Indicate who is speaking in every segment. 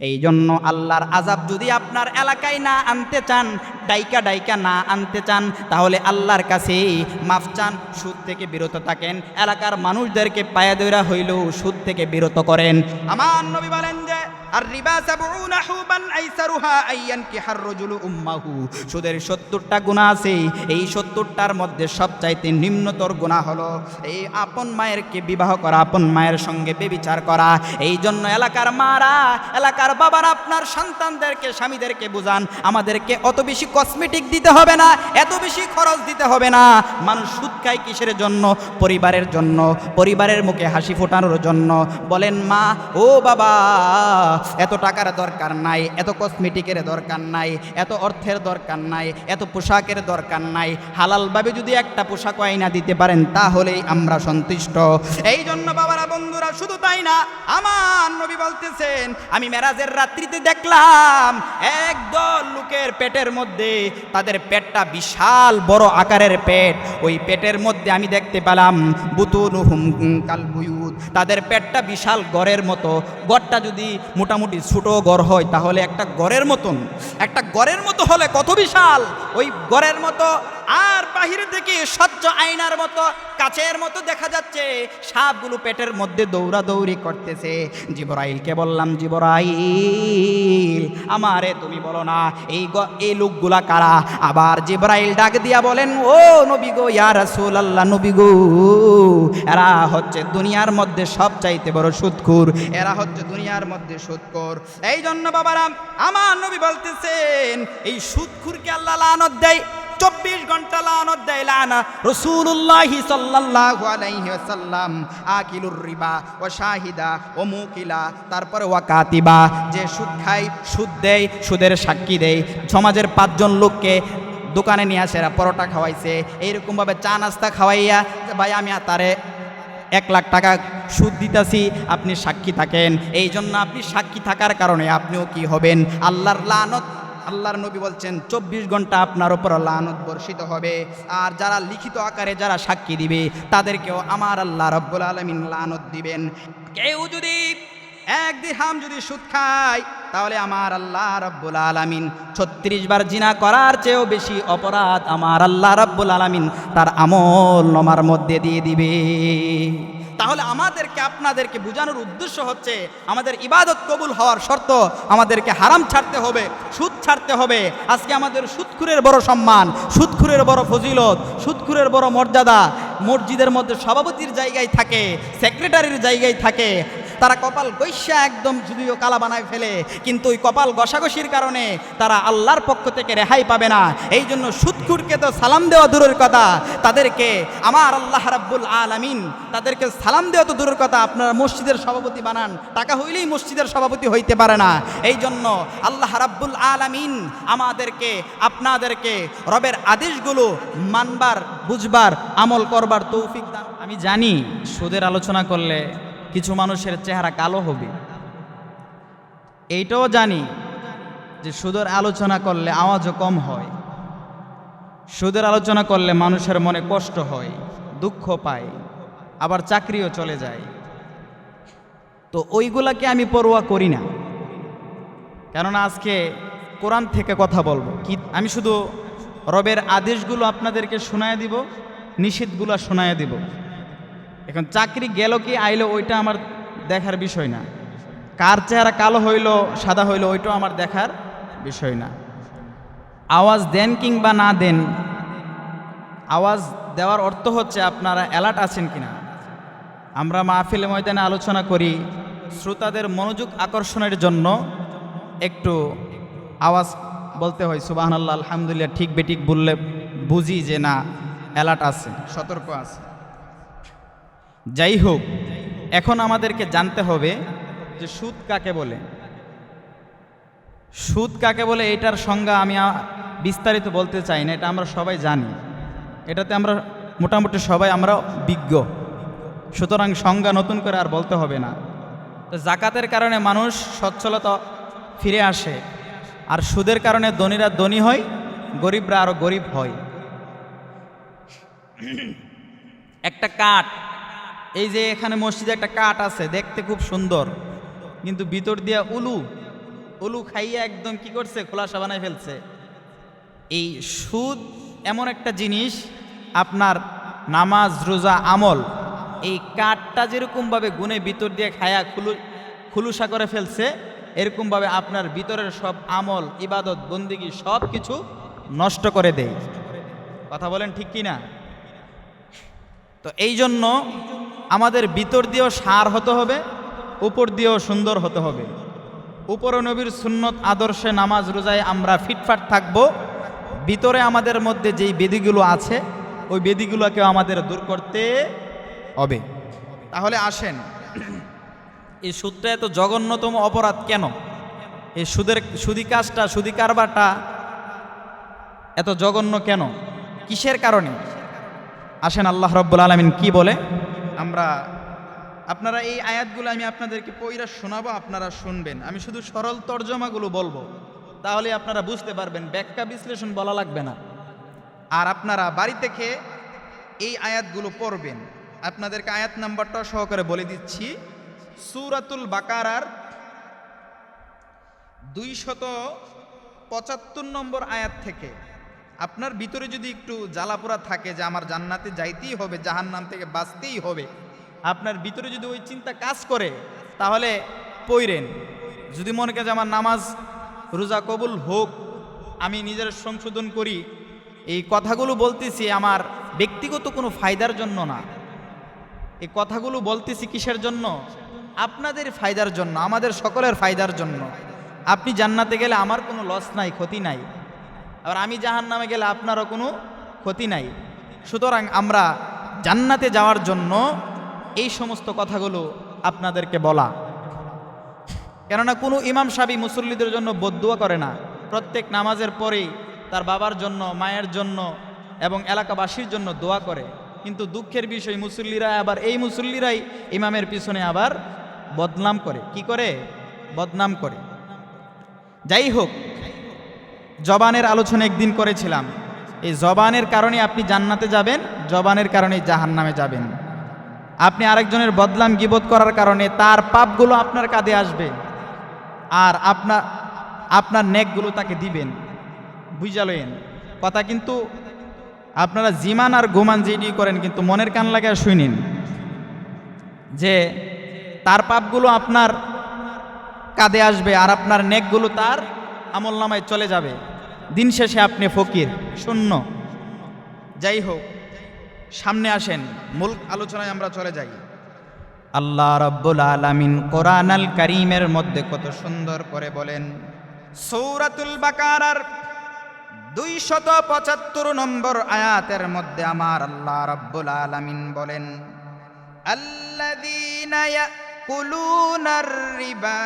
Speaker 1: এই জন্য আল্লাহর আজাব যদি আপনার এলাকায় না আনতে চান ডাইকা ডাইকা না আনতে চান, তাহলে আল্লাহর কাছে মাফ চান, সুদ থেকে বিরত থাকেন। এলাকার মানুষদেরকে পায়ে দৈরা হইলেও সুদ থেকে বিরত করেন। আমার নবী বলেন যে আর সুদের 70টা গুনাহ আছে, এই 70টার মধ্যে সবচাইতে নিম্নতর গুনাহ হলো, এই আপন মায়েরকে বিবাহ করা, আপন মায়ের সঙ্গে বেবিচার করা। এই জন্য এলাকার মারা, এলাকার বাবারা আপনার সন্তানদেরকে, স্বামীদেরকে বুঝান, আমাদেরকে অত বেশি কসমেটিক দিতে হবে না, এত বেশি খরচ দিতে হবে না। মানুষ সুদ খায় কিসের জন্য? পরিবারের জন্য, পরিবারের মুখে হাসি ফোটানোর জন্য। বলেন, মা, ও বাবা, এত টাকার দরকার নাই, এত কসমেটিকের দরকার নাই, এত অর্থের দরকার নাই, এত পোশাকের দরকার নাই। হালালভাবে যদি একটা পোশাক আইনা দিতে পারেন, তাহলেই আমরা সন্তুষ্ট। এই জন্য বাবারা, বন্ধুরা, শুধু তাই না, আমার নবী বলতেছেন, আমি মেরাজের রাত্রিতে দেখলাম একদল লোকের পেটের মধ্যে তাদের পেটটা বিশাল বড় আকারের পেট। ওই পেটের মধ্যে আমি দেখতে পেলাম বুতুনুহুম কালবুয়ুত তাদের পেটটা বিশাল গড়ের মতো। গড়টা যদি মোটামুটি ছোট গড় হয়, তাহলে একটা গড়ের মতন। একটা গড়ের মতো হলে কত বিশাল? ওই গড়ের মতো। আর বাহির থেকে স্বচ্ছ আয়নার মতো, কাচের মতো দেখা যাচ্ছে। সাপগুলো পেটের মধ্যে দৌড়াদৌড়ি করতেছে। জিবরাইলকে বললাম, জিবরাইল, আমারে তুমি বলো না, এই এই লোকগুলা কারা? আবার জিবরাইল ডাক দিয়া বলেন, ও নবী গো, ইয়া রাসূল আল্লাহ নবী গো, এরা হচ্ছে দুনিয়ার মধ্যে সব চাইতে বড় সুদখুর এরা হচ্ছে দুনিয়ার মধ্যে সুদখোর এই জন্য বাবারাম আমার নবী বলতেছেন, এই সুদখুরকে আল্লাহ লানত দেয়, চব্বিশ ঘণ্টা লানত দেয়, লানা রসুল্লাহি সাল্লাল্লাহু আলাইহি ওয়াসাল্লাম, আকিলুর রিবা ও শাহিদা ও মুকিলা, তারপরে ওয়া কাতিবা। যে সুদ খায়, সুদ দেয়, সুদের সাক্ষী দেয়। সমাজের পাঁচজন লোককে দোকানে নিয়ে আসে, এরা পরোটা খাওয়াইছে। এইরকমভাবে চা নাস্তা খাওয়াইয়া ভাই আমি আর তারে এক লাখ টাকা সুদ দিতেছি, আপনি সাক্ষী থাকেন। এই জন্য আপনি সাক্ষী থাকার কারণে আপনিও কি হবেন? আল্লাহর লানত, আল্লাহর নবী বলছেন, চব্বিশ ঘণ্টা আপনার ওপর লানত বর্ষিত হবে। আর যারা লিখিত আকারে যারা সাক্ষী দিবে, তাদেরকেও আমার আল্লাহ রব্বুল আলমিন লানত দিবেন। কেউ যদি এক দিহাম যদি সুদ খায়, তাহলে আমার আল্লাহ রব্বুল আলামিন ছত্রিশ বার জিনা করার চেয়েও বেশি অপরাধ আমার আল্লাহ রব্বুল আলামিন তার আমল নমার মধ্যে দিয়ে দিবে। তাহলে আমাদেরকে, আপনাদেরকে বোঝানোর উদ্দেশ্য হচ্ছে, আমাদের ইবাদত কবুল হওয়ার শর্ত আমাদেরকে হারাম ছাড়তে হবে, সুদ ছাড়তে হবে। আজকে আমাদের সুদখুরের বড় সম্মান, সুদখুরের বড় ফজিলত, সুদখুরের বড় মর্যাদা। মসজিদের মধ্যে সভাপতির জায়গায় থাকে সেক্রেটারির জায়গায় থাকে তারা কপাল গৈসা একদম যদিও কালা বানায় ফেলে, কিন্তু ওই কপাল ঘষাঘষির কারণে তারা আল্লাহর পক্ষ থেকে রেহাই পাবে না। এই জন্য সুৎখুরকে তো সালাম দেওয়া দূরের কথা। তাদেরকে আমার আল্লাহ রাব্বুল আলামিন তাদেরকে সালাম দেওয়া তো দূরের কথা। আপনারা মসজিদের সভাপতি বানান, টাকা হইলেই মসজিদের সভাপতি হইতে পারে না। এই জন্য আল্লাহ রাব্বুল আলামিন আমাদেরকে, আপনাদেরকে রবের আদেশগুলো মানবার, বুঝবার, আমল করবার তৌফিক দান।
Speaker 2: আমি জানি সুদের আলোচনা করলে কিছু মানুষের চেহারা কালো হবে। এইটাও জানি যে সুদের আলোচনা করলে আওয়াজও কম হয়। সুদের আলোচনা করলে মানুষের মনে কষ্ট হয়, দুঃখ পায়, আবার চাকরিও চলে যায়। তো ওইগুলাকে আমি পরোয়া করি না। কেননা আজকে কোরআন থেকে কথা বলব। কি আমি শুধু রবের আদেশগুলো আপনাদেরকে শোনায় দিব, নিষেধগুলো শোনায় দিব। এখন চাকরি গেল কি, আইলো, ওইটা আমার দেখার বিষয় না। কার চেহারা কালো হইল, সাদা হইল, ওইটাও আমার দেখার বিষয় না। আওয়াজ দেন কিংবা না দেন, আওয়াজ দেওয়ার অর্থ হচ্ছে আপনারা অ্যালার্ট আছেন কিনা। আমরা মাহফিল ময়দানে আলোচনা করি, শ্রোতাদের মনোযোগ আকর্ষণের জন্য একটু আওয়াজ বলতে হয় সুবাহান আল্লাহ আলহামদুলিল্লাহ, ঠিক বেঠিক বললে বুঝি যে না অ্যালার্ট আছে, সতর্ক আছে। যাই হোক এখন আমাদেরকে জানতে হবে যে সুদ কাকে বলে। সুদ কাকে বলে এটার সংজ্ঞা আমি বিস্তারিত বলতে চাই না, এটা আমরা সবাই জানি। এটাতে আমরা মোটামুটি সবাই আমরা বিজ্ঞ। সুতরাং সংজ্ঞা নতুন করে আর বলতে হবে না। তো জাকাতের কারণে মানুষ সচ্ছলতা ফিরে আসে, আর সুদের কারণে ধনীরা ধনী হয়, গরিবরা আরও গরিব হয়। একটা কাঠ এই যে এখানে মসজিদে একটা কাঠ আছে, দেখতে খুব সুন্দর। কিন্তু ভিতর দিয়া উলু।
Speaker 1: উলু খাইয়া একদম কি করছে? খোলাসা বানায় ফেলছে। এই সুদ এমন একটা জিনিস, আপনার নামাজ, রোজা, আমল, এই কাঠটা যেরকমভাবে গুনে ভিতর দিয়ে খায়া খুলু, খুলুসা করে ফেলছে, এরকমভাবে আপনার ভিতরের সব আমল, ইবাদত, বন্দিগি সব কিছু নষ্ট করে দেয়। কথা বলেন ঠিক কি না তো এই জন্য আমাদের ভিতর দিয়েও সার হতে হবে, উপর দিয়েও সুন্দর হতে হবে। উপর নবীর সুন্নত আদর্শে নামাজ রোজায় আমরা ফিটফাট থাকব। ভিতরে আমাদের মধ্যে যেই বেদিগুলো আছে, ওই বেদিগুলোকেও আমাদের দূর করতে হবে। তাহলে আসেন, এই সুদটা এত জঘন্যতম অপরাধ কেন? এই সুদের, সুদি কাজটা, সুদি কারবারটা এত জঘন্য কেন? কিসের কারণে? আসেন আল্লাহ রব্বুল আলমিন কি বলে? আমরা, আপনারা এই আয়াতগুলো আমি আপনাদেরকে পইরা শোনাবো, আপনারা শুনবেন। আমি শুধু সরল তর্জমাগুলো বলব। তাহলে আপনারা বুঝতে পারবেন, ব্যাখ্যা বিশ্লেষণ বলা লাগবে না। আর আপনারা বাড়ি থেকে এই আয়াতগুলো পড়বেন। আপনাদেরকে আয়াত নাম্বারটা সহকারে বলে দিচ্ছি। সুরাতুল বাকারার দুইশত পঁচাত্তর নম্বর আয়াত থেকে। আপনার ভিতরে যদি একটু জ্বালাপোড়া থাকে যে আমার জান্নাতে যাইতেই হবে, জাহান্নাম থেকে বাঁচতেই হবে, আপনার ভিতরে যদি ওই চিন্তা কাজ করে, তাহলে পইরেন। যদি মনে করে যে আমার নামাজ রোজা কবুল হোক, আমি নিজের সংশোধন করি, এই কথাগুলো বলতেছি আমার ব্যক্তিগত কোনো ফায়দার জন্য না। এই কথাগুলো বলতেছি কিসের জন্য? আপনাদের ফায়দার জন্য, আমাদের সকলের ফায়দার জন্য। আপনি জান্নাতে গেলে আমার কোনো লস নাই, ক্ষতি নাই। আবার আমি জাহান নামে গেলে আপনারও কোনো ক্ষতি নাই। সুতরাং আমরা জান্নাতে যাওয়ার জন্য এই সমস্ত কথাগুলো আপনাদেরকে বলা। কেননা কোনো ইমাম সাবি মুসল্লিদের জন্য বদুয়া করে না। প্রত্যেক নামাজের পরেই তার বাবার জন্য, মায়ের জন্য এবং এলাকাবাসীর জন্য দোয়া করে। কিন্তু দুঃখের বিষয় মুসল্লিরা আবার, এই মুসল্লিরাই ইমামের পিছনে আবার বদনাম করে। কি করে? বদনাম করে। যাই হোক জবানের আলোচনা একদিন করেছিলাম। এই জবানের কারণে আপনি জান্নাতে যাবেন, জবানের কারণে জাহান নামে যাবেন। আপনি আরেকজনের বদলাম গিবোধ করার কারণে তার পাপগুলো আপনার কাঁধে আসবে আর আপনার আপনার নেকগুলো তাকে দিবেন। বুঝালেন কথা কিন্তু আপনারা জিমান আর গোমান যেটি করেন কিন্তু মনের কান লাগে শুনিন যে তার পাপগুলো আপনার কাঁধে আসবে আর আপনার নেকগুলো তার আমল নামায় চলে যাবে। দিন শেষে আপনি ফকির শূন্য যাই হোক সামনে আসেন মূল আলোচনায় আমরা চলে যাই আল্লাহ রব্বুল আলামিন কোরআন আল করিমের মধ্যে কত সুন্দর করে বলেন সৌরাতুল বাকারার দুইশত পঁচাত্তর নম্বর আয়াতের মধ্যে আমার আল্লাহ রব্বুল আলামিন বলেন الذين يأكلون الربا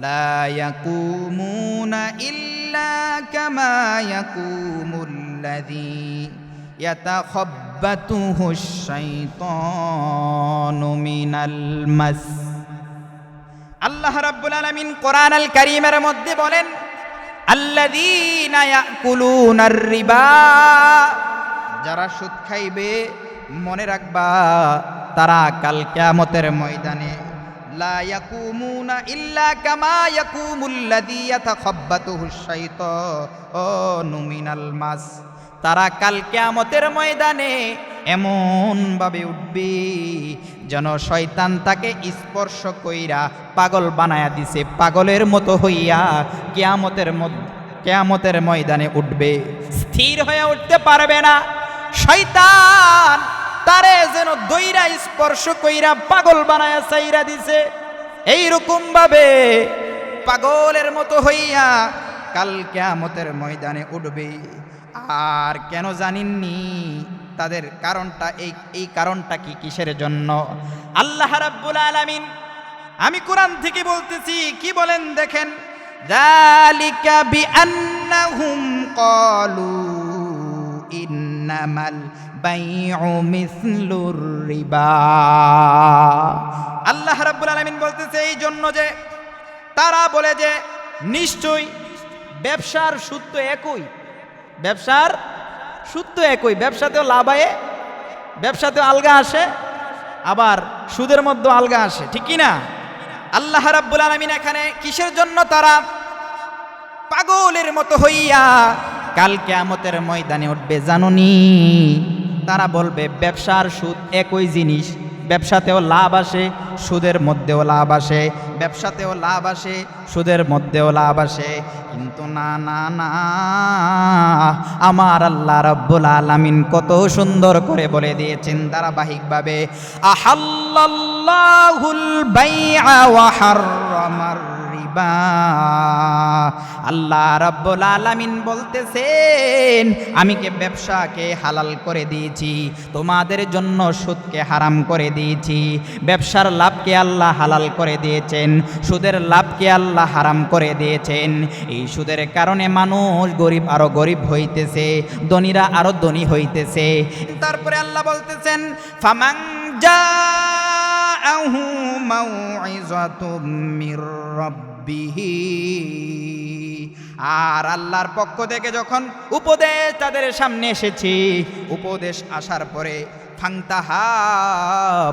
Speaker 1: لا يقومون إلا كما يقوم الذي يتخبطه الشيطان من المس আল্লাহ রাব্বুল আলামিন কোরআন আল কারীমের মধ্যে বলেন আল্লাযীনা ইয়াকুলুনার রিবা যারা সুদ খাইবে মনে রাখবা তারা কাল কিয়ামতের ময়দানে লা ইয়াকুমুনা ইল্লা কামা ইয়াকুমুল্লাযী ইয়াতাখাব্বাতুহু শাইতানু মিনাল মাস। তারা কাল কিয়ামতের ময়দানে এমন ভাবে উঠবে যেন শয়তান তাকে স্পর্শ কইরা পাগল বানায়া দিছে, পাগলের মতো হইয়া কেয়ামতের কেয়ামতের ময়দানে উঠবে। স্থির হয়ে উঠতে পারবে না। শয়তান তারে যেন দইরা স্পর্শ কইরা পাগল বানায়া চাইরা দিছে। এইরকম ভাবে পাগলের মতো হইয়া কাল কেয়ামতের ময়দানে উঠবে। আর কেন জানিননি? তাদের কারণটা এই এই কারণটা কি কিসের জন্য? আল্লাহ রাব্বুল আলামিন, আমি কোরআন থেকে বলতেছি, কি বলেন দেখেন? যালিকা বিআন্নাহুম ক্বালু ইন্নামাল মিসলুর রিবা আল্লাহ রাব্বুল আলামিন বলতেছে এই জন্য যে তারা বলে যে নিশ্চয়ই ব্যবসার সুদ একই, ব্যবসার সুদ একই, ব্যবসাতেও লাভ আয়ে, ব্যবসাতেও আলগা আসে, আবার সুদের মধ্যে আলগা আসে, ঠিক না আল্লাহ রাব্বুল আলামিন এখানে কিসের জন্য তারা পাগলের মতো হইয়া কাল কেয়ামতের ময়দানে উঠবে জানুনি? তারা বলবে, ব্যবসার সুদ একই জিনিস। ব্যবসাতেও লাভ আসে, সুদের মধ্যেও লাভ আসে। ব্যবসাতেও লাভ আসে, সুদের মধ্যেও লাভ আসে। কিন্তু না না না, আমার আল্লাহ রব্বুল আলামিন কত সুন্দর করে বলে দিয়েছেন ধারাবাহিকভাবে, আহাল্লাল্লাহুল বাইআ ওয়া হাররামার রিবা আল্লাহ রাব্বুল আলামিন বলতেছেন, আমি কে ব্যবসাকে হালাল করে দিয়েছি, তোমাদের জন্য সুদকে হারাম করে দিয়েছি, ব্যবসার লাভকে আল্লাহ হালাল করে দিয়েছেন, সুদের লাভকে আল্লাহ হারাম করে দিয়েছেন। এই সুদের কারণে মানুষ গরিব আরও গরিব হইতেছে, ধনীরা আরও ধনী হইতেছে। তারপরে আল্লাহ বলতেছেন, ফামাং মাউইযাতুম মির রাব্বিহি। আর আল্লাহর পক্ষ থেকে যখন উপদেশ তাদের সামনে এসেছে, উপদেশ আসার পরে ফাংতাহা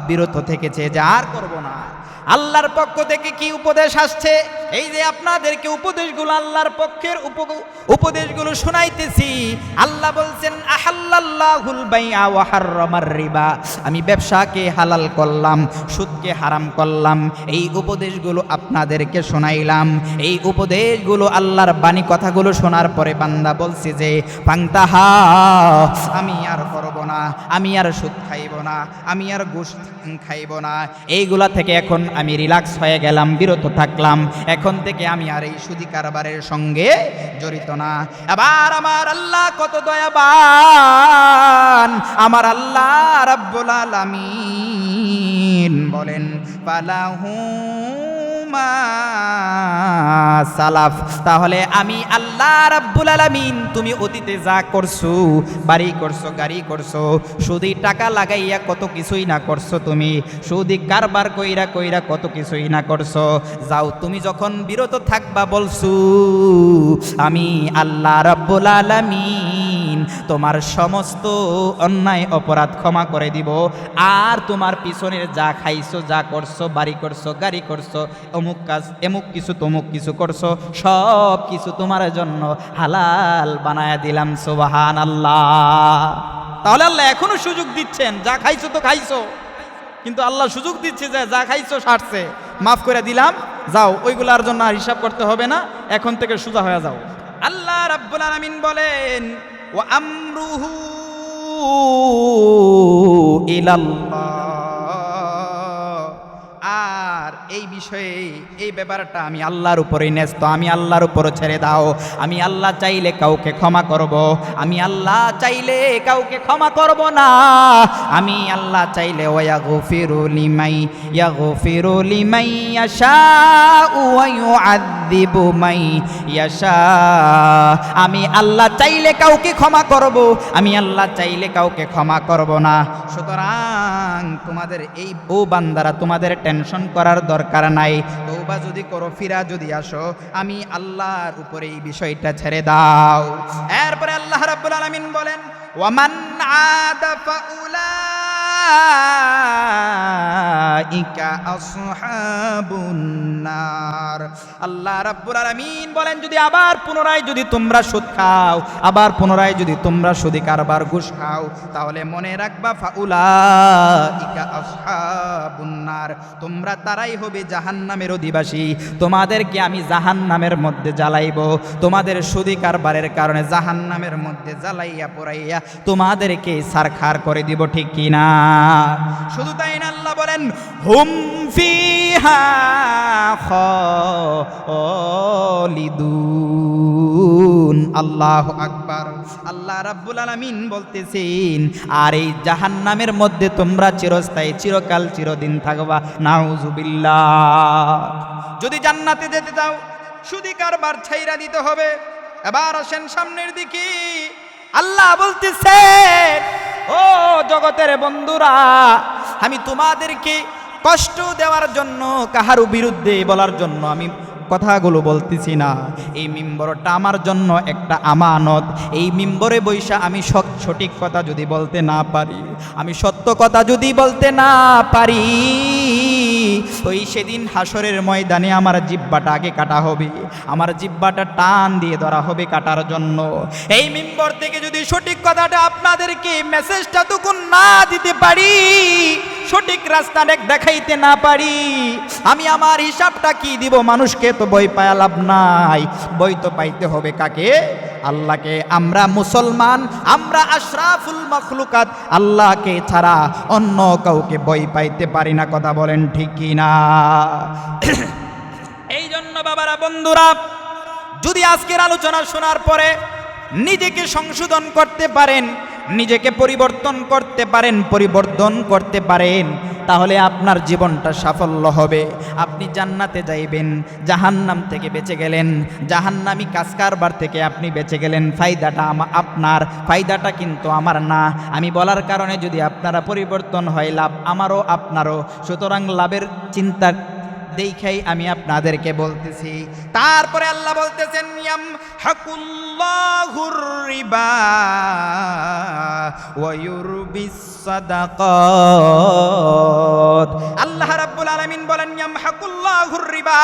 Speaker 1: বিরত থেকেছে যে আর করব না। আল্লাহর পক্ষ থেকে কি উপদেশ আসছে? এই যে আপনাদেরকে উপদেশগুলো আল্লাহর পক্ষের উপ- উপদেশগুলো শোনাইতেছি। আল্লাহ বলছেন, আহাল্লাল্লাহুল বাইআ ওয়া হাররামার রিবা। আমি ব্যবসাকে হালাল করলাম, সুদকে হারাম করলাম। এই উপদেশগুলো আপনাদেরকে শোনাইলাম। এই উপদেশগুলো আল্লাহর বাণী কথাগুলো শোনার পরে বান্দা বলছে যে পাংতাহা আমি আর করব না, আমি আর সুদ খাইব না, আমি আর ঘুষ খাইব না। এইগুলা থেকে এখন আমি রিল্যাক্স হয়ে গেলাম, বিরত থাকলাম। এখন থেকে আমি আর এই সুদি কারবারের সঙ্গে জড়িত না। আবার আমার আল্লাহ কত দয়াবান। আমার আল্লাহ রাব্বুল আলামিন বলেন পালাহু সালাফ, তাহলে আমি আল্লাহ রাব্বুল আলামিন তুমি অতীতে যা করছ, বাড়ি করছ, গাড়ি করছ, সুদি টাকা লাগাইয়া কত কিছুই না করছ তুমি, সুদি কারবার কইরা কইরা কত কিছুই না করছ, যাও তুমি যখন বিরত থাকবা বলছো, আমি আল্লাহ রাব্বুল আলামিন তোমার সমস্ত অন্যায় অপরাধ ক্ষমা করে দিব, আর তোমার পিছনের যা খাইছো, যা করছ, বাড়ি করছ, গাড়ি করছ অমুক কাজ, এমুক কিছু তমুক কিছু করছ, সব কিছু তোমার জন্য হালাল বানায়া দিলাম সোবাহান আল্লাহ তাহলে আল্লাহ এখনও সুযোগ দিচ্ছেন, যা খাইছো তো খাইছো। কিন্তু আল্লাহ সুযোগ দিচ্ছে যে যা খাইছো সারছে। মাফ করে দিলাম, যাও, ওইগুলার জন্য আর হিসাব করতে হবে না, এখন থেকে সোজা হয়ে যাও। আল্লাহ রাব্বুল আলামিন বলেন ও আমরুহু ইলাল্লাহ। এই বিষয়ে এই ব্যাপারটা আমি আল্লাহর উপরেই ন্যস্ত। আমি আল্লাহর উপরও ছেড়ে দাও। আমি আল্লাহ চাইলে কাউকে ক্ষমা করব। আমি আল্লাহ চাইলে কাউকে ক্ষমা করব না। আমি আল্লাহ চাইলে ওয়া গফিরু লিমাই ইয়া গফিরু লিমাই ইয়াশাউ ওয়া ইউআযযিবু মাই ইয়াশা। আমি আল্লাহ চাইলে কাউকে ক্ষমা করব। আমি আল্লাহ চাইলে কাউকে ক্ষমা করব না। সুতরাং তোমাদের এই ও বান্দারা তোমাদের টেনশন করার দরকার নাই। তৌবা যদি করো, ফিরা যদি আসো, আমি আল্লাহর উপরে এই বিষয়টা ছেড়ে দাও। এরপরে আল্লাহ রাব্বুল আলামিন বলেন ওয়ামান আদা নার আল্লাহ রাব্বুল আলামিন বলেন, যদি আবার পুনরায় যদি তোমরা সুদ খাও, আবার পুনরায় যদি তোমরা সুদি কারবার ঘুষ খাও, তাহলে মনে রাখবা, ফাউলাইকা আসহাবুন নার, তোমরা তারাই হবে জাহান্নামের অধিবাসী। তোমাদেরকে আমি জাহান্নামের মধ্যে জ্বালাইব, তোমাদের সুদি কারবারের কারণে জাহান্নামের মধ্যে জ্বালাইয়া পড়াইয়া তোমাদেরকে সারখার করে দিব, ঠিক কিনা? শুধু তাই না আল্লাহ বলেন, হুম ফিহা খালিদুন। আল্লাহ আকবার। আল্লাহ রাব্বুল আলামিন বলতেছেন, আর এই জাহান্নামের মধ্যে তোমরা চিরস্থায়ী, চিরকাল, চিরদিন থাকবা। নাউজুবিল্লাহ যদি জান্নাতে যেতে চাও, সুদি কারবার ছাইরা দিতে হবে। এবার আসেন সামনের দিকে। আল্লাহ বলতেছে, ও জগতের বন্ধুরা, আমি তোমাদেরকে কষ্ট দেওয়ার জন্য কাহারু বিরুদ্ধে বলার জন্য আমি কথাগুলো বলতেছি না। এই মিম্বরটা আমার জন্য একটা আমানত। এই মিম্বরে বৈশা আমি সঠিক কথা যদি বলতে না পারি, আমি সত্য কথা যদি বলতে না পারি, ওই সেদিন হাসরের ময়দানে আমার জিব্বাটা আগে কাটা হবে। আমার জিব্বাটা টান দিয়ে ধরা হবে কাটার জন্য। এই মিম্বর থেকে যদি সঠিক কথাটা আপনাদেরকে মেসেজটা তখন না দিতে পারি সঠিক রাস্তা দেখাইতে না পারি। আমি আমার হিসাবটা কি দিব? মানুষকে তো বই পায়া লাভ নাই। বই তো পাইতে হবে কাকে? আল্লাহকে। আমরা মুসলমান, আমরা আশরাফুল মখলুকাত। আল্লাহকে ছাড়া অন্য কাউকে বই পাইতে পারি না, কথা বলেন ঠিক কি না? এই জন্য বাবারা, বন্ধুরা, যদি আজকের আলোচনা শোনার পরে নিজেকে সংশোধন করতে পারেন নিজেকে পরিবর্তন করতে পারেন পরিবর্তন করতে পারেন, তাহলে আপনার জীবনটা সাফল্য হবে। আপনি জান্নাতে যাইবেন, জাহান্নাম থেকে বেঁচে গেলেন, জাহান্নামি কাজ কারবার থেকে আপনি বেঁচে গেলেন, ফায়দাটা আপনার, ফায়দাটা কিন্তু আমার না। আমি বলার কারণে যদি আপনারা পরিবর্তন হয়, লাভ আমারও আপনারও। সুতরাং লাভের চিন্তা দেখাই আমি আপনাদেরকে বলতেছি। তারপরে আল্লাহ বলতেছেন আল্লাহ রাব্বুল আলামিন বলেন, ইয়াম হাকুল্লাহুর রিবা।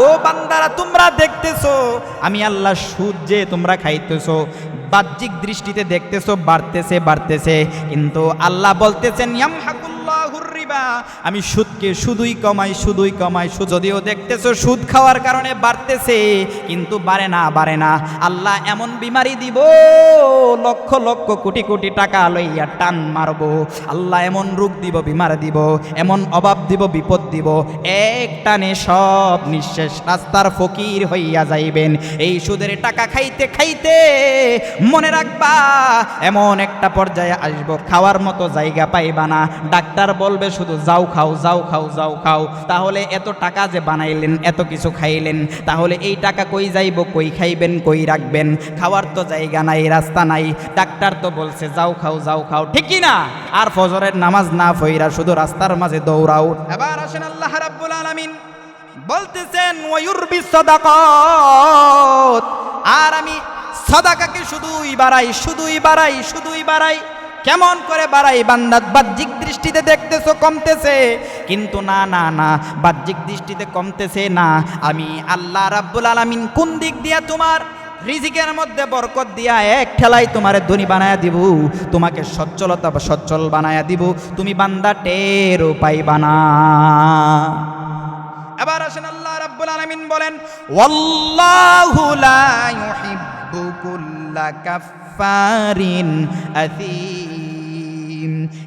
Speaker 1: ও বান্দারা, তোমরা দেখতেছো, আমি আল্লাহ সুদ যে তোমরা খাইতেছো, বাহ্যিক দৃষ্টিতে দেখতেছো, বাড়তেছে বাড়তেছে। কিন্তু আল্লাহ বলতেছেন, ইয়াম হাকুল্লাহুর আমি সুদকে শুধুই কমাই শুধুই কমাই সুদ যদিও দেখতেছো সুদ খাওয়ার কারণে বাড়তেছে, কিন্তু বাড়ে না বাড়ে না। আল্লাহ এমন বিমারি দিব, লক্ষ লক্ষ কোটি কোটি টাকা লইয়া টান মারবো। আল্লাহ এমন রোগ দিব, বিমার দিব, এমন অভাব দিব, বিপদ দিব। এক টানে সব নিঃশেষ রাস্তার ফকির হইয়া যাইবেন। এই সুদের টাকা খাইতে খাইতে মনে রাখবা, এমন একটা পর্যায়ে আসব। খাওয়ার মতো জায়গা পাইবা না। ডাক্তার বলবে শুধু, যাও খাও যাও খাও যাও খাও। তাহলে এত টাকা যে বানাইলেন, এত কিছু খাইলেন, তাহলে এই টাকা কই যাইব, কই খাইবেন, কই রাখবেন? খাওয়ার তো জায়গা নাই, রাস্তা নাই। ডাক্তার তো বলছে, যাও খাও যাও খাও। ঠিকই না? আর ফজরের নামাজ না ফইরা শুধু রাস্তার মাঝে দৌড়াও। এবার আসেন আল্লাহ রাব্বুল আলামিন। বলতেছেন, ওয়ুরবি সদাকত। আর আমি সদাকাকে শুধুই বাড়াই শুধুই বাড়াই শুধুই বাড়াই। কেমন করে বাড়াই বান্দাত? বাহ্যিক দৃষ্টিতে দেখতেছো, কমতেছে। কিন্তু না না না, বাহ্যিক দৃষ্টিতে কমতেছে না। আমি আল্লাহ রাব্বুল আলামিন কোন দিক দিয়া তোমার রিজিকের মধ্যে বরকত দিয়া এক ঠেলাই তোমার ধনী বানায়া দিব? তোমাকে সচ্ছলতা বা সচ্ছল বানায়া দিব? তুমি বান্দা টের পাইবা বানা এবার আসেন আল্লাহ রাব্বুল আলামিন বলেন, ওয়াল্লাহু লা ইউহিব্বু কুল্লা কাফফারিন আথিম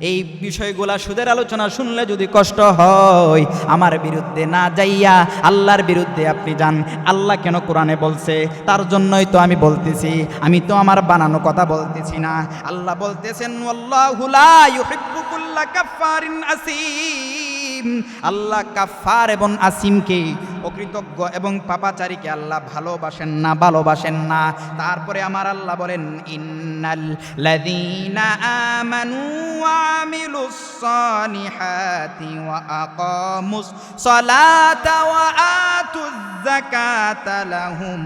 Speaker 1: এই বিষয়গুলা সুদের আলোচনা শুনলে যদি কষ্ট হয়, আমার বিরুদ্ধে না যাইয়া আল্লাহর বিরুদ্ধে আপনি যান। আল্লাহ কেন কোরআনে বলছে? তার জন্যই তো আমি বলতেছি। আমি তো আমার বানানো কথা বলতেছি না। আল্লাহ বলতেছেন, আল্লাহ কাফার এবং আসিমকে অকৃতজ্ঞ এবং পাপাচারীকে আল্লাহ ভালোবাসেন না ভালোবাসেন না। তারপরে আমার আল্লাহ বলেন, ইন্নাল লাযীনা আমানু ওয়া আমিলুস সালিহাতি ওয়া আকামুস সালাতা ওয়া আতুজ যাকাতা লাহুম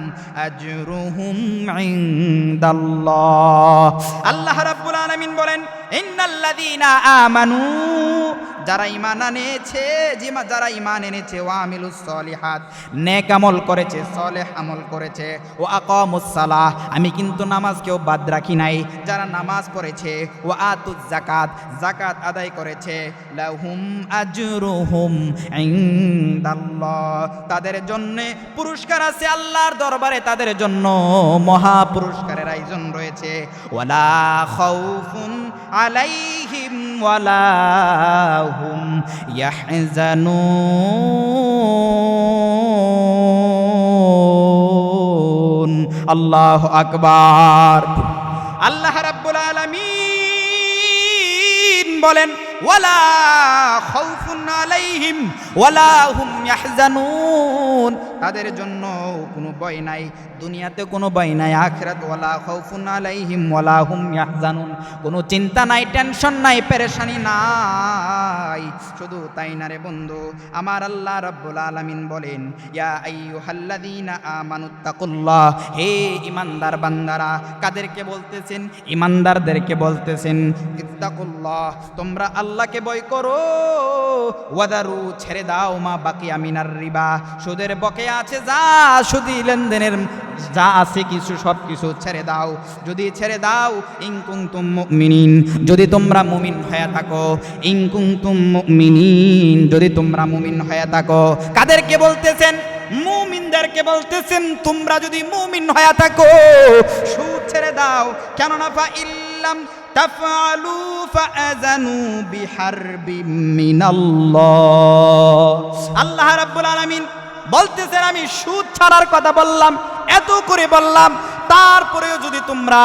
Speaker 1: আজরুহুম ইনদাল্লাহ। আল্লাহ রাব্বুল আলামিন বলেন ইন্নাল্লাযীনা আমানু, যারা ইমান জিমা যারা ইমান এনেছে ও আমিলুস সলিহাত, নেক আমল করেছে, সলেহ আমল করেছে, ও আকামুস সালাহ, আমি কিন্তু নামাজকেও বাদ রাখি নাই, যারা নামাজ পড়েছে, ও আতুজ জাকাত জাকাত আদায় করেছে, লাহুম আজরুহুম ইনদাল্লাহ, তাদের জন্য পুরস্কার আছে আল্লাহর দরবারে, তাদের জন্য মহা পুরস্কারের আয়োজন রয়েছে, ওয়ালা খাউফুন আলাইহিম ওয়ালা হুম ইয়াহজানুন। আল্লাহ আকবার। আল্লাহ রাব্বুল আলামিন বলেন, ওয়ালা খাউফুন আলাইহিম ওয়ালা হুম ইয়াহজানুন। তাদের জন্য কোনো ভয় নাই। দুনিয়াতে কোনো ভয় নাই, আখরাত ওয়ালা খাউফুন আলাইহিম ওয়ালা হুম ইয়াহজানুন। কোনো চিন্তা নাই, টেনশন নাই, পেরেশানি নাই। শুধু তাই না রে বন্ধু, আমার আল্লাহ রাব্বুল আলামিন বলেন, ইয়া আইয়ুহাল্লাযীনা আমানুত্তাকুল্লাহ হে ইমানদার বান্দারা, কাদেরকে বলতেছেন? ইমানদারদেরকে বলতেছেন, ইত্তাকুল্লাহ, তোমরা আল্লাহকে ভয় করো। ওয়াদারু, ছেড়ে দাও মা বাকি আমিনার রিবা। সুদের বকে আছে যা, সুদি লেনদেনের যা আছে কিছু সব কিছু ছেড়ে দাও। যদি ছেড়ে দাও ইনকুং তুম মুমিনিন। যদি তোমরা মুমিন হয়ে থাকো ইনকুং তুম মুমিনিন। যদি তোমরা মুমিন হয়ে থাকো, কাদেরকে বলতেছেন? মুমিনদেরকে বলতেছেন, তোমরা যদি মুমিন হয়ে থাকো, সুদ ছেড়ে দাও। কেননা ফা ইল্লাম তাফআলু ফাআযানু বিহারবিম মিনাল্লাহ। আল্লাহ রাব্বুল আলামিন বলতেছেন, আমি সুদ ছাড়ার কথা বললাম, এত করে বললাম, তারপরেও যদি তোমরা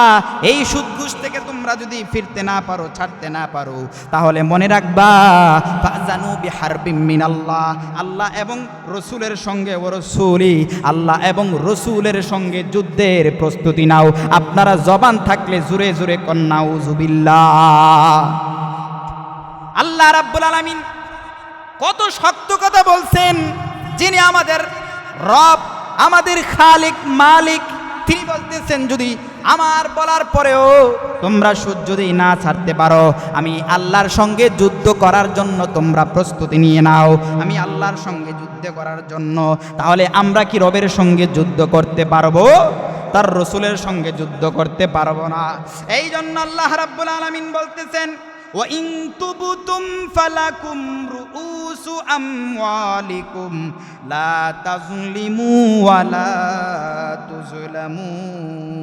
Speaker 1: এই সুদ ঘুষ থেকে তোমরা যদি ফিরতে না পারো, ছাড়তে না পারো, তাহলে মনে রাখবা, ফাজানু বিহারবিম মিনাল্লাহ, আল্লাহ এবং রসুলের সঙ্গে, ও রসুলি, আল্লাহ এবং রসুলের সঙ্গে যুদ্ধের প্রস্তুতি নাও। আপনারা জবান থাকলে জুরে জুরে কন্যাউ জুবিল্লাহ আল্লাহ রাব্বুল আলামিন কত শক্ত কথা বলছেন। যিনি আমাদের রব, আমাদের খালিক, মালিক, তিনি বলতেছেন যদি আমার বলার পরেও তোমরা সুদ যদি না ছাড়তে পারো, আমি আল্লাহর সঙ্গে যুদ্ধ করার জন্য তোমরা প্রস্তুতি নিয়ে নাও। আমি আল্লাহর সঙ্গে যুদ্ধ করার জন্য, তাহলে আমরা কি রবের সঙ্গে যুদ্ধ করতে পারব? তার রসুলের সঙ্গে যুদ্ধ করতে পারব না। এই জন্য আল্লাহ রাব্বুল আলামিন বলতেছেন وإن تبتم فلكم رؤوس أموالكم لا تظلموا ولا تظلمون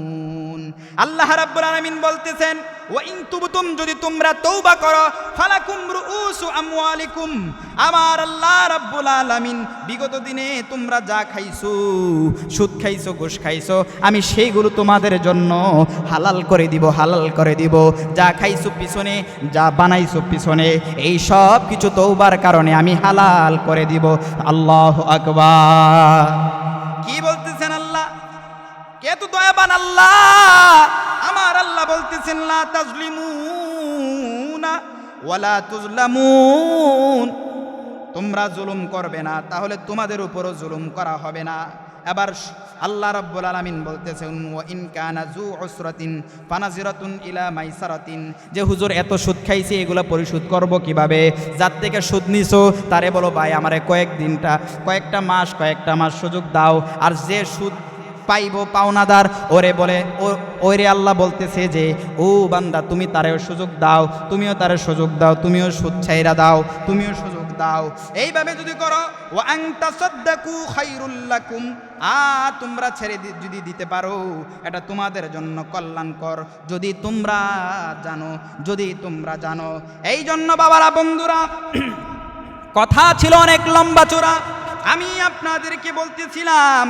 Speaker 1: আল্লাহ রাব্বুল আলামিন বলতেছেন ওয়াইন তুবতুম যদি তোমরা তওবা করো ফালাকুম রুউসু আমওয়ালিকুম আমার আল্লাহ রাব্বুল আলামিন বিগত দিনে তোমরা যা খাইছো সুদ খাইছো ঘুষ খাইছো আমি সেইগুলো তোমাদের জন্য হালাল করে দিব হালাল করে দিব যা খাইছো পিছনে যা বানাইছো পিছনে, এই সব কিছু তৌবার কারণে আমি হালাল করে দিব। আল্লাহ আকবার। কি বলতেছেন আল্লাহ? কে তো দয়াবান আল্লাহ? আমার আল্লাহ বলতেছেন, লা তাজলিমুনা ওয়ালা তুজলামুন তোমরা জুলুম করবে না, তাহলে তোমাদের উপরও জুলুম করা হবে না। এবার স- আল্লাহ রাব্বুল আলামিন বলতেছেন ইন কানা যু উসরাতিন ফানাজিরাতুন ইলা মাইসারাতিন। যে হুজুর, এত সুদ খাইছি, এগুলো পরিশোধ করব কীভাবে? যার থেকে সুদ নিছো, তারে বলো ভাই, আমারে কয়েক দিনটা কয়েকটা মাস কয়েকটা মাস সুযোগ দাও। আর যে সুদ পাইব পাওনাদার, ওরে বলে, ও, ওরে আল্লাহ বলতেছে যে, ও বান্দা, তুমি তারেও সুযোগ দাও, তুমিও তারে সুযোগ দাও, তুমিও সুদ ছাইরা দাও, তুমিও সুযোগ দাও। এইভাবে যদি করো ও আংটা সদ্দাকু খাইরুল্লাকুম আ তোমরা ছেড়ে যদি দিতে পারো, এটা তোমাদের জন্য কল্যাণকর। যদি তোমরা জানো, যদি তোমরা জানো। এই জন্য বাবারা, বন্ধুরা, কথা ছিল অনেক লম্বা চোরা আমি আপনাদেরকে বলতেছিলাম,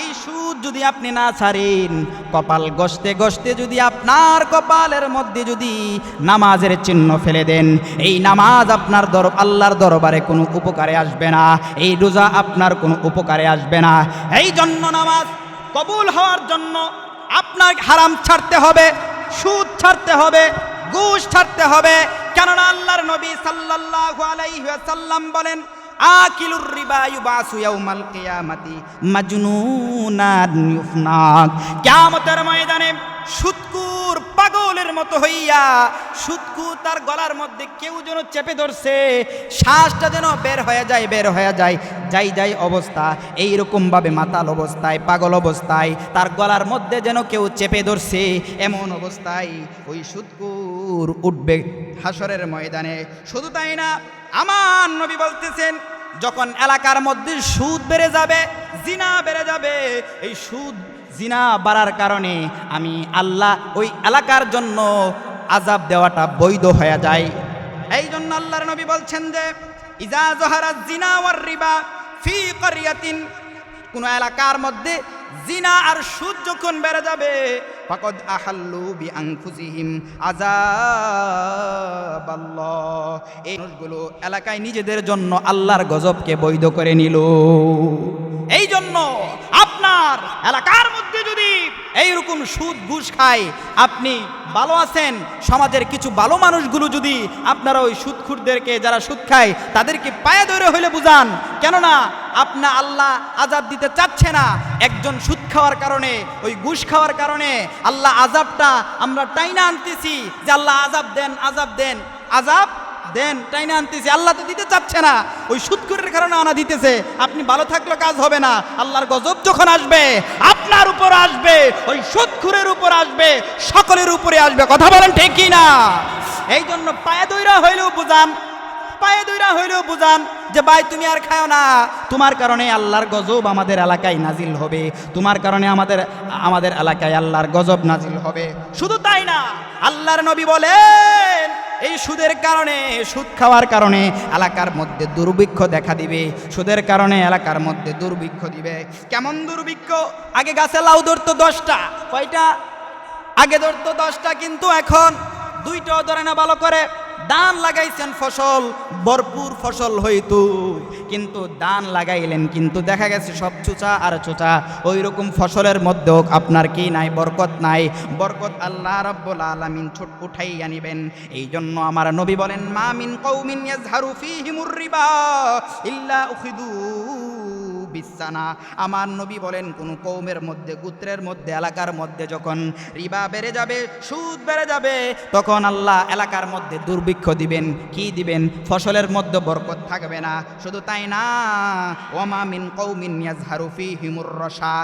Speaker 1: এই সুদ যদি আপনি না ছাড়েন, কপাল গসতে গসতে যদি আপনার কপালের মধ্যে যদি নামাজের চিহ্ন ফেলে দেন, এই নামাজ আপনার দর, আল্লাহর দরবারে কোনো উপকারে আসবে না, এই রোজা আপনার কোনো উপকারে আসবে না। এই জন্য নামাজ কবুল হওয়ার জন্য আপনার হারাম ছাড়তে হবে, সুদ ছাড়তে হবে, ঘুষ ছাড়তে হবে। কেননা আল্লাহর নবী সাল্লাল্লাহু আলাইহি ওয়াসাল্লাম বলেন আকিলুর রিবা ইউবাসু ইয়াউমাল কিয়ামাতি মাজনুনান ইউফনাক কিয়ামতের ময়দানে সুদকুর পাগলের মতো হইয়া সুদকুর তার গলার মধ্যে কেউ যেন চেপে ধরছে, শ্বাসটা যেন বের হয়ে যায়, বের হয়ে যায়, যাই যাই অবস্থা এই ভাবে মাতাল অবস্থায়, পাগল অবস্থায়, তার গলার মধ্যে যেন কেউ চেপে ধরছে, এমন অবস্থায় ওই সুদকুর উঠবে হাসরের ময়দানে। শুধু তাই না আমার নবী বলতেছেন, যখন এলাকার মধ্যে সুদ বেড়ে যাবে, জিনা বেড়ে যাবে, এই সুদ জিনা বাড়ার কারণে আমি আল্লাহ ওই এলাকার জন্য আজাব দেওয়াটা বৈধ হয়ে যায়। এই জন্য আল্লাহর নবী বলছেন যে, ইজা জহারা জিনা ওয়ার রিবা ফি করিয়াতিন কোন এলাকার মধ্যে জিনা আর সুদ যখন বেড়ে যাবে, ফাকদ আহাল্লু বি আনফুসিহিম আযাবাল্লাহ এই মানুষগুলো এলাকায় নিজেদের জন্য আল্লাহর গজবকে বৈধ করে নিল। এই জন্য আপনার এলাকার মধ্যে যদি এইরকম সুদ ঘুষ খায়, আপনি ভালো আছেন? সমাজের কিছু ভালো মানুষগুলো যদি আপনারা ওই সুদখুরদেরকে যারা সুদ খায়, তাদেরকে পায়ে ধরে হইলে বুঝান। কেননা, আপনা আল্লাহ আজাব দিতে চাচ্ছে না। একজন সুদ খাওয়ার কারণে, ওই ঘুষ খাওয়ার কারণে আল্লাহ আজাবটা আমরা টাইনা আনতেছি যে আল্লাহ আজাব দেন আজাব দেন। আজাব দেন, টাইনা আনতেছে। আল্লাহ তো দিতে চাচ্ছে না। ওই সুৎকুরের কারণে আনা দিতেছে। আপনি ভালো থাকলে কাজ হবে না। আল্লাহর গজব যখন আসবে, আপনার উপর আসবে, ওই সুদখুরের উপর আসবে, সকলের উপরে আসবে। কথা বলেন ঠিক না এই জন্য পায়ে দইরা হইলেও বুঝান পায়ে দইরা হইলেও বুঝান যে, ভাই, তুমি আর খাও না। তোমার কারণে আল্লাহর গজব আমাদের এলাকায় নাজিল হবে। তোমার কারণে আমাদের আমাদের এলাকায় আল্লাহর গজব নাজিল হবে। শুধু তাই না, আল্লাহর নবী বলেন, এই সুদের কারণে, সুদ খাওয়ার কারণে এলাকার মধ্যে দুর্ভিক্ষ দেখা দিবে। সুদের কারণে এলাকার মধ্যে দুর্ভিক্ষ দিবে। কেমন দুর্ভিক্ষ? আগে গাছে লাউ ধরতো দশটা, কয়টা? আগে ধরতো দশটা, কিন্তু এখন দুইটাও ধরে না ভালো করে। দান লাগাইছেন ফসল, ভরপুর ফসল হইতো। কিন্তু দান লাগাইলেন, কিন্তু দেখা গেছে সব চুচা আর চুচা। ওই রকম ফসলের মধ্যেও আপনার কি নাই, বরকত নাই। বরকত আল্লাহ রব্বুল আলামিন ছোট উঠাই আনিবেন এই জন্য আমার নবী বলেন, মা মিন কৌমিন ইল্লা উখিদু বিছানা। আমার নবী বলেন, কোন কৌমের মধ্যে, গোত্রের মধ্যে, এলাকার মধ্যে যখন রিবা বেড়ে যাবে, সুদ বেড়ে যাবে, তখন আল্লাহ এলাকার মধ্যে দুর্ভিক্ষ দিবেন। কি দিবেন? ফসলের মধ্যে বরকত থাকবে না। শুধু তাই না, ওমা মিন কৌমিন ইয়াজহারু ফীহিমুর রসা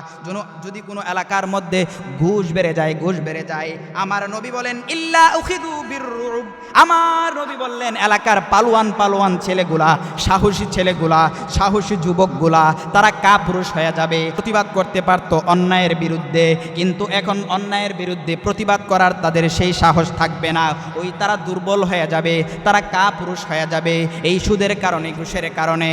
Speaker 1: যদি কোনো এলাকার মধ্যে ঘুষ বেড়ে যায়, ঘুষ বেড়ে যায়, আমার নবী বলেন, ইল্লা উখিদু বিররুব আমার নবী বললেন, এলাকার পালোয়ান পালোয়ান ছেলেগুলা, সাহসী ছেলেগুলা, সাহসী যুবকগুলা তারা কা পুরুষ হয়ে যাবে। প্রতিবাদ করতে পারত অন্যায়ের বিরুদ্ধে, কিন্তু এখন অন্যায়ের বিরুদ্ধে প্রতিবাদ করার তাদের সেই সাহস থাকবে না। ওই তারা দুর্বল হয়ে যাবে, তারা কা পুরুষ হয়ে যাবে, এই সুদের কারণে, ঘুষের কারণে।